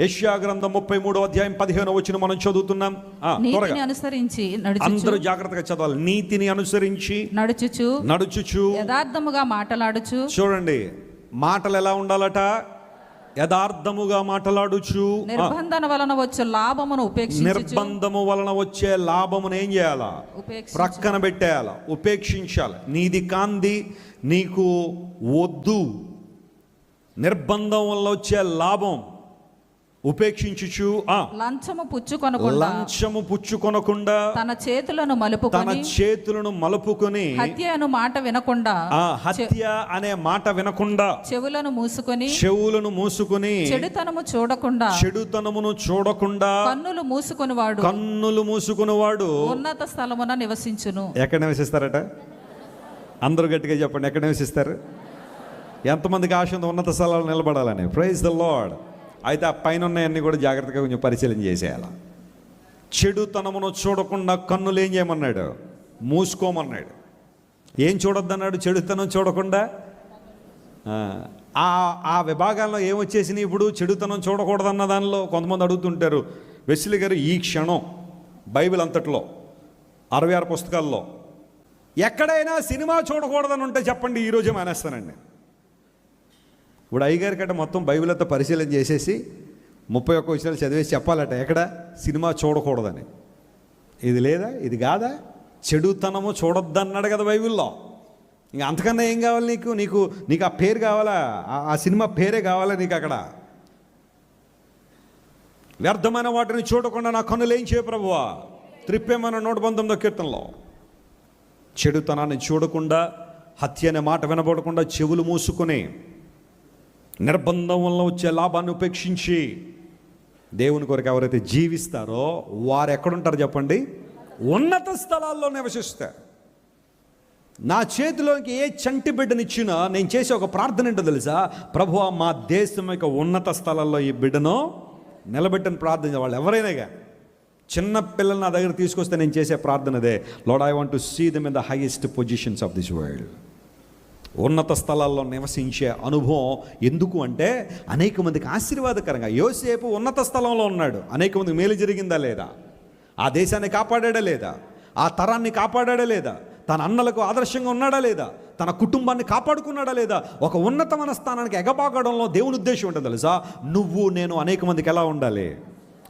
యెషయా గ్రంథం ముప్పై మూడో అధ్యాయం పదిహేను వచ్చిన మనం చదువుతున్నాం. నీతిని అనుసరించి అందరూ జాగ్రత్తగా చదవాలి. నీతిని అనుసరించి నడుచుచు. నడుచుచు. యథార్థముగా మాటలాడుచు. చూడండి మాటలు ఎలా ఉండాలట? యథార్థముగా మాట్లాడుచు. నిర్బంధన వలన వచ్చు లాభమును ఉపేక్షించుచు. నిర్బంధము వలన వచ్చే లాభమును ఏం చేయాలా? ఉపేక్షించు. ప్రక్కన పెట్టేయాల? ఉపేక్షించాలి. నీది కాంది నీకు వద్దు. నిర్బంధం వల్ల వచ్చే లాభం ఉపేక్షించుచు ఆ లంచము పుచ్చుకొనకుండా లంచము పుచ్చుకొనకుండా తన చేతులను తన మలుపుకొని చేతులను మలుపుకొని హత్య అను మాట వినకుండా ఆ హత్య అనే మాట వినకుండా చెవులను మూసుకొని చెవులను మూసుకుని చెడుతనము చూడకుండా చెడుతనమును చూడకుండా కన్నులు మూసుకొని వాడు కన్నులు మూసుకునేవాడు. ఉన్నత స్థలమున నివసించును. ఎక్కడ నివసిస్తారట? అందరూ గట్టిగా చెప్పండి ఎక్కడ నివసిస్తారు? ఎంతమందికి ఆశ ఉన్నత స్థలాలు నిలబడాలని. ప్రైజ్ ద లార్డ్ అయితే ఆ పైన ఉన్నాయన్నీ కూడా జాగ్రత్తగా కొంచెం పరిశీలన చేసేయాల. చెడుతనమును చూడకుండా కన్నులు ఏం చేయమన్నాడు? మూసుకోమన్నాడు. ఏం చూడొద్దన్నాడు? చెడుతనం చూడకుండా? ఆ, ఆ విభాగాల్లో ఏమొచ్చేసినాయి ఇప్పుడు? చెడుతనం చూడకూడదన్న దానిలో కొంతమంది అడుగుతుంటారు. వెస్లి గారు ఈ క్షణం బైబిల్ అంతట్లో అరవై ఆరు పుస్తకాల్లో ఎక్కడైనా సినిమా చూడకూడదని ఉంటే చెప్పండి ఈరోజే మానేస్తానండి. ఇప్పుడు అయ్యగారి కంటే మొత్తం బైబిల్ అంతా పరిశీలన చేసేసి ముప్పై ఒక్క విషయాలు చదివేసి చెప్పాలట ఎక్కడ? సినిమా చూడకూడదని. ఇది లేదా? ఇది కాదా? చెడుతనము చూడొద్దన్నాడు కదా బైబిల్లో. ఇంకా అంతకన్నా ఏం కావాలి నీకు? నీకు నీకు ఆ పేరు కావాలా? ఆ- సినిమా పేరే కావాలా నీకు అక్కడ? వ్యర్థమైన వాటిని చూడకుండా నా కన్నులు ఏం చేయ ప్రభువా? త్రిప్పేమన్న నూట పంతొమ్మిదో కీర్తనలో. చెడుతనాన్ని చూడకుండా హత్య అనే మాట వినబడకుండా చెవులు మూసుకుని నిర్బంధం వల్ల వచ్చే లాభాన్ని ఉపేక్షించి దేవుని కొరకు ఎవరైతే జీవిస్తారో వారు ఎక్కడుంటారు చెప్పండి? ఉన్నత స్థలాల్లో నివసిస్తారు. నా చేతిలోకి ఏ చంటి బిడ్డనిచ్చినా నేను చేసే ఒక ప్రార్థన ఏంటో తెలుసా? ప్రభు మా దేశం యొక్క ఉన్నత స్థలాల్లో ఈ బిడ్డను నిలబెట్టని ప్రార్థన వాళ్ళు ఎవరైనాగా చిన్న పిల్లల్ని నా దగ్గర తీసుకొస్తే నేను చేసే ప్రార్థన అదే lord I want to see them in the highest positions of this world ఉన్నత స్థలాల్లో నివసించే అనుభవం ఎందుకు అంటే అనేక మందికి ఆశీర్వాదకరంగా. యోసేపు ఉన్నత స్థలంలో ఉన్నాడు. అనేక మందికి మేలు జరిగిందా లేదా? ఆ దేశాన్ని కాపాడాడా లేదా? ఆ తరాన్ని కాపాడాడా లేదా? తన అన్నలకు ఆదర్శంగా ఉన్నాడా లేదా? తన కుటుంబాన్ని కాపాడుకున్నాడా లేదా? ఒక ఉన్నతమైన స్థానానికి ఎగబాగడంలో దేవుని ఉద్దేశం ఉంటుంది తెలుసా? నువ్వు నేను అనేక మందికి ఎలా ఉండాలి?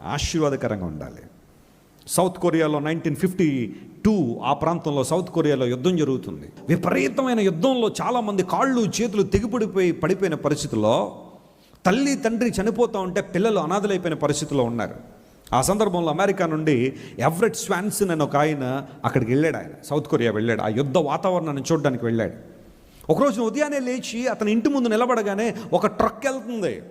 ఆశీర్వాదకరంగా ఉండాలి. సౌత్ కొరియాలో నైన్టీన్ ఫిఫ్టీ టూ ఆ ప్రాంతంలో సౌత్ కొరియాలో యుద్ధం జరుగుతుంది. విపరీతమైన యుద్ధంలో చాలామంది కాళ్ళు చేతులు తెగిపడిపోయి పడిపోయిన పరిస్థితుల్లో తల్లి తండ్రి చనిపోతూ ఉంటే పిల్లలు అనాథలైపోయిన పరిస్థితిలో ఉన్నారు. ఆ సందర్భంలో అమెరికా నుండి ఎవరెట్ స్వాన్సన్ అని ఒక ఆయన అక్కడికి వెళ్ళాడు ఆయన. సౌత్ కొరియా వెళ్ళాడు. ఆ యుద్ధ వాతావరణాన్ని చూడడానికి వెళ్ళాడు. ఒకరోజు ఉదయాన్నే లేచి అతని ఇంటి ముందు నిలబడగానే ఒక ట్రక్ వెళ్తుంది.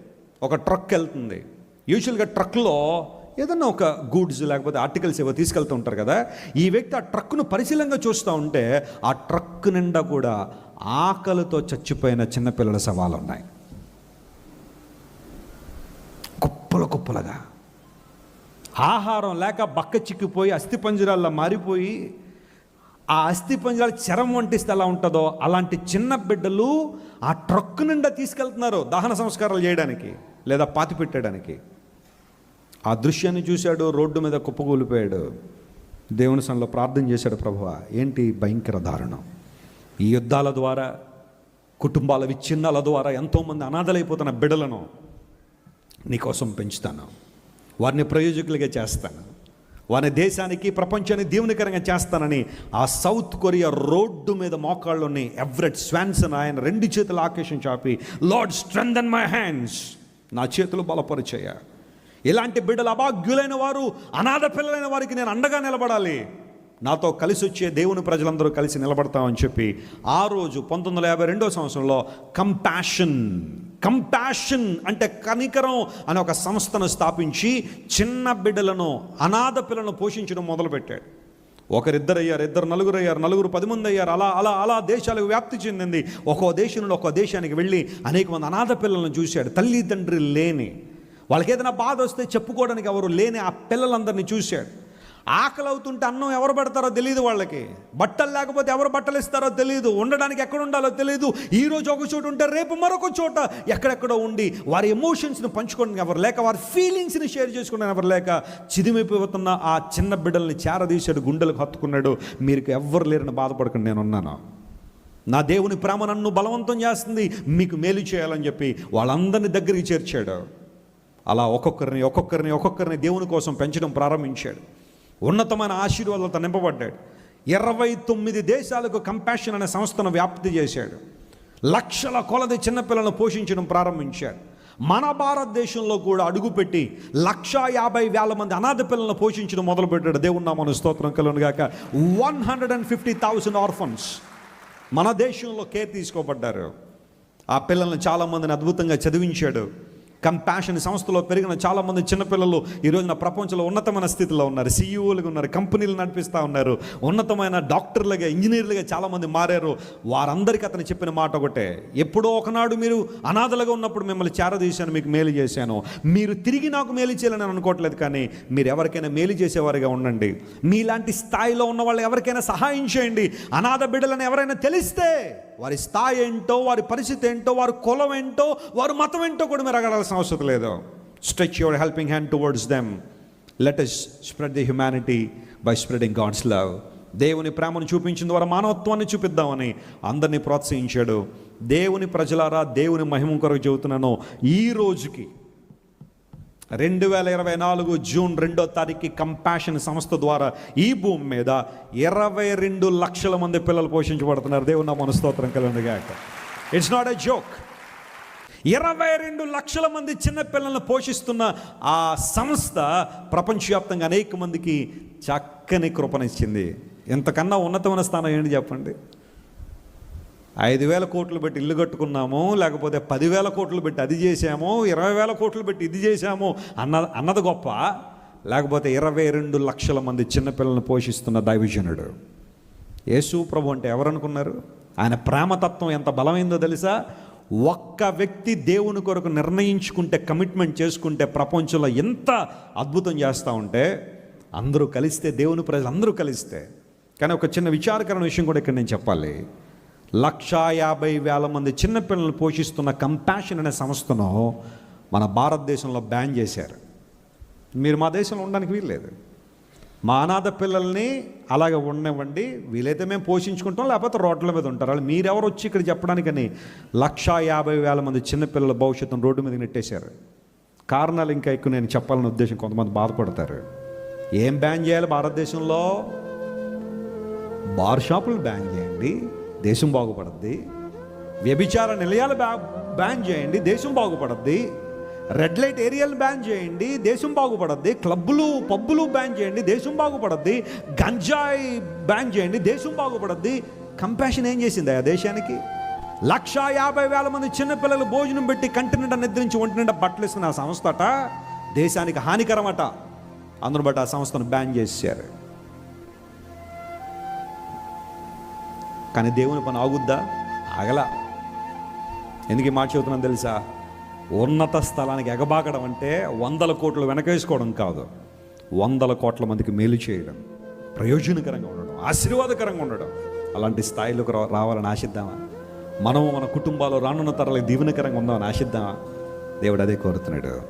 ఒక ట్రక్ వెళ్తుంది. యూజువల్గా ట్రక్లో ఏదన్నా ఒక గూడ్స్ లేకపోతే ఆర్టికల్స్ ఏవో తీసుకెళ్తూ ఉంటారు కదా ఈ వ్యక్తి ఆ ట్రక్ను పరిశీలంగా చూస్తూ ఉంటే ఆ ట్రక్ నిండా కూడా ఆకలితో చచ్చిపోయిన చిన్నపిల్లల సవాలు ఉన్నాయి కుప్పలు కుప్పలుగా. ఆహారం లేక బక్క చిక్కిపోయి అస్థిపంజరాల్లో మారిపోయి ఆ అస్థిపంజరాలు చరం వంటిస్తే ఎలా ఉంటుందో అలాంటి చిన్న బిడ్డలు ఆ ట్రక్ నిండా తీసుకెళ్తున్నారు దహన సంస్కారాలు చేయడానికి లేదా పాతి పెట్టడానికి ఆ దృశ్యాన్ని చూశాడు రోడ్డు మీద కుప్పకూలిపోయాడు. దేవుని సన్నిలో ప్రార్థన చేశాడు ప్రభువ ఏంటి భయంకర దారుణం? ఈ యుద్ధాల ద్వారా కుటుంబాల విచ్ఛిన్నాల ద్వారా ఎంతోమంది అనాథలైపోతున్న బిడలను నీకోసం పెంచుతాను. వారిని ప్రయోజకులుగా చేస్తాను. వారి దేశానికి ప్రపంచాన్ని దీవునికరంగా చేస్తానని ఆ సౌత్ కొరియా రోడ్డు మీద మోకాళ్ళని ఎవరెట్ స్వాన్సన్ ఆయన రెండు చేతుల ఆకేషం చాపి లార్డ్ స్ట్రెంగ్ మై హ్యాండ్స్ నా చేతులు బలపరిచయ్య ఇలాంటి బిడ్డలు అభాగ్యులైన వారు అనాథ పిల్లలైన వారికి నేను అండగా నిలబడాలి. నాతో కలిసి వచ్చే దేవుని ప్రజలందరూ కలిసి నిలబడతామని చెప్పి ఆ రోజు పంతొమ్మిది వందల యాభై రెండో సంవత్సరంలో కంపాషన్ కంపాషన్ అంటే కనికరం అనే ఒక సంస్థను స్థాపించి చిన్న బిడ్డలను అనాథ పిల్లలను పోషించడం మొదలుపెట్టాడు. ఒకరిద్దరు అయ్యారు ఇద్దరు నలుగురు అయ్యారు నలుగురు పది మంది అయ్యారు అలా అలా అలా దేశాలకు వ్యాప్తి చెందింది. ఒక్కో దేశం నుండి ఒక్కో దేశానికి వెళ్ళి అనేక మంది అనాథ పిల్లలను చూశాడు. తల్లి తండ్రి లేని వాళ్ళకి ఏదైనా బాధ వస్తే చెప్పుకోవడానికి ఎవరు లేని ఆ పిల్లలందరినీ చూశాడు. ఆకలి అవుతుంటే అన్నం ఎవరు పెడతారో తెలియదు వాళ్ళకి. బట్టలు లేకపోతే ఎవరు బట్టలు ఇస్తారో తెలియదు ఉండడానికి ఎక్కడ ఉండాలో తెలియదు ఈరోజు ఒక చోట ఉంటే రేపు మరొక చోట ఎక్కడెక్కడో ఉండి వారి ఎమోషన్స్ని పంచుకోవడానికి ఎవరు లేక వారి ఫీలింగ్స్ని షేర్ చేసుకోవడానికి ఎవరు లేక చిదిమిపోతున్న ఆ చిన్న బిడ్డల్ని చేరదీశాడు గుండెలకు హత్తుకున్నాడు. మీరు ఎవ్వరు లేరని బాధపడకండి నేను ఉన్నాను. నా దేవుని ప్రేమ నన్ను బలవంతం చేస్తుంది మీకు మేలు చేయాలని చెప్పి వాళ్ళందరినీ దగ్గరికి చేర్చాడు. అలా ఒక్కొక్కరిని ఒక్కొక్కరిని ఒక్కొక్కరిని దేవుని కోసం పెంచడం ప్రారంభించాడు. ఉన్నతమైన ఆశీర్వాదాలతో నింపబడ్డాడు. ఇరవై తొమ్మిది దేశాలకు కంపాషన్ అనే సంస్థను వ్యాప్తి చేశాడు. లక్షల కొలది చిన్నపిల్లలను పోషించడం ప్రారంభించాడు. మన భారతదేశంలో కూడా అడుగుపెట్టి లక్ష యాభై వేల మంది అనాథ పిల్లలను పోషించడం మొదలుపెట్టాడు. దేవున్నామను స్తోత్రం కలను గాక. One hundred and fifty thousand orphans మన దేశంలో కేర్ తీసుకోబడ్డారు. ఆ పిల్లల్ని చాలామందిని అద్భుతంగా చదివించాడు. కంపాషన్ సంస్థలో పెరిగిన చాలామంది చిన్నపిల్లలు ఈరోజు నా ప్రపంచంలో ఉన్నతమైన స్థితిలో ఉన్నారు. సీఈఓలుగా ఉన్నారు కంపెనీలు నడిపిస్తూ ఉన్నారు. ఉన్నతమైన డాక్టర్లుగా ఇంజనీర్లుగా చాలామంది మారారు. వారందరికీ అతను చెప్పిన మాట ఒకటే ఎప్పుడో ఒకనాడు మీరు అనాథలుగా ఉన్నప్పుడు మిమ్మల్ని చేరదీశాను మీకు మేలు చేశాను. మీరు తిరిగి నాకు మేలు చేయాలని అనుకోవట్లేదు కానీ మీరు ఎవరికైనా మేలు చేసేవారిగా ఉండండి. మీలాంటి స్థాయిలో ఉన్న వాళ్ళు ఎవరికైనా సహాయం చేయండి. అనాథ బిడ్డలను ఎవరైనా తెలిస్తే వారి స్థాయి ఏంటో వారి పరిస్థితి ఏంటో వారి కులం ఏంటో వారి మతం ఏంటో కూడా మీరు అడగాల్సిన అవసరం లేదు. Stretch your helping hand towards them let us spread the humanity by spreading God's love దేవుని ప్రేమను చూపించిన ద్వారా మానవత్వాన్ని చూపిద్దామని అందరినీ ప్రోత్సహించాడు. దేవుని ప్రజలారా దేవుని మహిమ కొరకు చెబుతున్నాను. ఈ రోజుకి రెండు వేల ఇరవై నాలుగు జూన్ రెండో తారీఖు కంపాషన్ సంస్థ ద్వారా ఈ భూమి మీద ఇరవై రెండు లక్షల మంది పిల్లలు పోషించబడుతున్నారు. దేవుని నా మనస్తోత్రం కలండిగాక ఇట్స్ నాట్ ఎ జోక్ ఇరవై రెండు లక్షల మంది చిన్నపిల్లలను పోషిస్తున్న ఆ సంస్థ ప్రపంచవ్యాప్తంగా అనేక మందికి చక్కని కృపనిచ్చింది. ఎంతకన్నా ఉన్నతమైన స్థానం ఏంటి చెప్పండి? ఐదు వేల కోట్లు పెట్టి ఇల్లు కట్టుకున్నాము లేకపోతే పదివేల కోట్లు పెట్టి అది చేసాము ఇరవై వేల కోట్లు పెట్టి ఇది చేసాము అన్న అన్నది గొప్ప. లేకపోతే ఇరవై రెండు లక్షల మంది చిన్నపిల్లలను పోషిస్తున్న దైవజనుడు. యేసు ప్రభు అంటే ఎవరనుకున్నారు? ఆయన ప్రేమతత్వం ఎంత బలమైందో తెలుసా? ఒక్క వ్యక్తి దేవుని కొరకు నిర్ణయించుకుంటే కమిట్మెంట్ చేసుకుంటే ప్రపంచంలో ఎంత అద్భుతం చేస్తూ ఉంటే అందరూ కలిస్తే దేవుని ప్రజలు అందరూ కలిస్తే. కానీ ఒక చిన్న విచారకరమైన విషయం కూడా ఇక్కడ నేను చెప్పాలి. లక్షా యాభై వేల మంది చిన్నపిల్లలను పోషిస్తున్న కంపాషన్ అనే సంస్థను మన భారతదేశంలో బ్యాన్ చేశారు. మీరు మా దేశంలో ఉండడానికి వీల్లేదు. మా అనాథ పిల్లల్ని అలాగే ఉండనివ్వండి. వీలైతే మేము పోషించుకుంటాం లేకపోతే రోడ్ల మీద ఉంటారు. వాళ్ళు మీరెవరు వచ్చి ఇక్కడ చెప్పడానికని లక్షా యాభై వేల మంది చిన్నపిల్లల భవిష్యత్తును రోడ్డు మీద నెట్టేశారు. కారణాలు ఇంకా ఎక్కువ నేను చెప్పాలనే ఉద్దేశం కొంతమంది బాధపడతారు. ఏం బ్యాన్ చేయాలి భారతదేశంలో? బార్ షాపులు బ్యాన్ చేయండి దేశం బాగుపడద్ది. వ్యభిచార నిలయాలు బ్యా బ్యాన్ చేయండి దేశం బాగుపడద్ది. రెడ్ లైట్ ఏరియాలు బ్యాన్ చేయండి దేశం బాగుపడద్ది క్లబ్బులు పబ్బులు బ్యాన్ చేయండి దేశం బాగుపడద్ది గంజాయి బ్యాన్ చేయండి దేశం బాగుపడద్ది. కంపాషన్ ఏం చేసింది ఆ దేశానికి? లక్షా యాభై వేల మంది చిన్నపిల్లలు భోజనం పెట్టి కంటి నిండా నిద్రించి ఒంటి నిండా బట్టలు వేసుకున్న ఆ సంస్థ అట దేశానికి హానికరమట. అందును బట్టి ఆ సంస్థను బ్యాన్ చేశారు. కానీ దేవుని పని ఆగుద్దా? ఆగలా. ఎందుకు మాట చెబుతున్నాను తెలుసా? ఉన్నత స్థలానికి ఎగబాకడం అంటే వందల కోట్లు వెనకేసుకోవడం కాదు. వందల కోట్ల మందికి మేలు చేయడం ప్రయోజనకరంగా ఉండడం ఆశీర్వాదకరంగా ఉండడం. అలాంటి స్థాయిలోకి రావాలని ఆశిద్దామా? మనం మన కుటుంబాలు రానున్న తరాలకు దీవెనకరంగా ఉందామని ఆశిద్దామా? దేవుడు అదే కోరుతున్నాడు.